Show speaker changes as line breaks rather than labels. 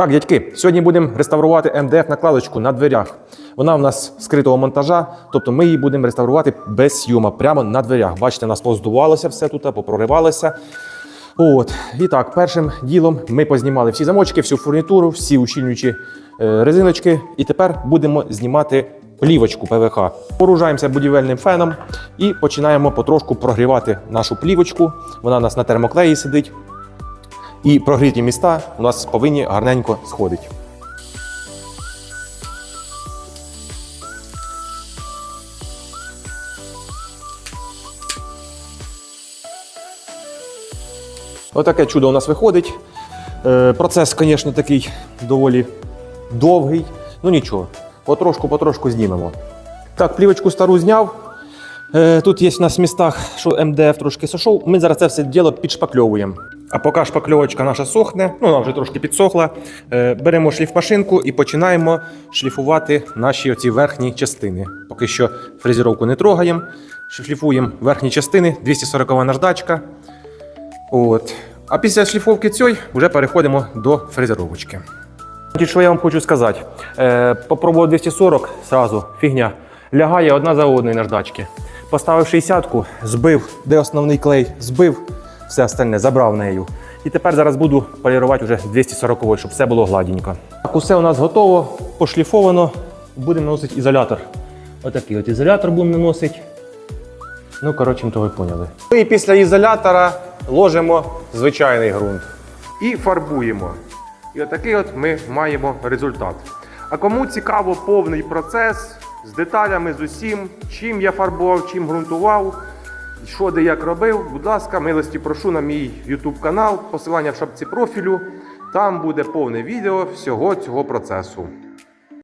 Так, дядьки, сьогодні будемо реставрувати МДФ накладочку на дверях. Вона у нас скритого монтажа, тобто ми її будемо реставрувати без сйома, прямо на дверях. Бачите, у нас поздувалося все тут, попроривалося. От. І так, першим ділом ми познімали всі замочки, всю фурнітуру, всі ущільнюючі е, резиночки. І тепер будемо знімати плівочку ПВХ. Поружаємося будівельним феном і починаємо потрошку прогрівати нашу плівочку. Вона у нас на термоклеї сидить. І прогріті міста у нас повинні гарненько сходити. Отаке чудо у нас виходить. Е, Процес, звісно, такий доволі довгий. Ну нічого, потрошку-потрошку знімемо. Так, плівочку стару зняв. Е, Тут є у нас в містах, що МДФ трошки сошов. Ми зараз це все діло підшпакльовуємо. А поки шпакльовочка наша сохне, ну вона вже трошки підсохла. е, Беремо шліфмашинку і починаємо шліфувати наші оці верхні частини. Поки що фрезеровку не трогаємо. Шліфуємо верхні частини, 240 наждачка. От. А після шліфовки цієї вже переходимо до фрезеровочки. Що я вам хочу сказати? Е, попробував 240 сразу, фігня. Лягає одна за одною наждачки. Поставив 60-ку, збив, де основний клей, збив, все остальне, забрав нею. І тепер зараз буду полірувати вже 240 щоб все було гладенько. Так, усе у нас готово, пошліфовано. Будемо наносити ізолятор. Отакий от ізолятор будемо наносити. Ну, коротше, то ви поняли. І після ізолятора ложимо звичайний ґрунт і фарбуємо. І отакий от ми маємо результат. А кому цікаво повний процес з деталями, з усім, чим я фарбував, чим ґрунтував, що де як робив, будь ласка, милості прошу на мій YouTube канал, посилання в шапці профілю. Там буде повне відео всього цього процесу.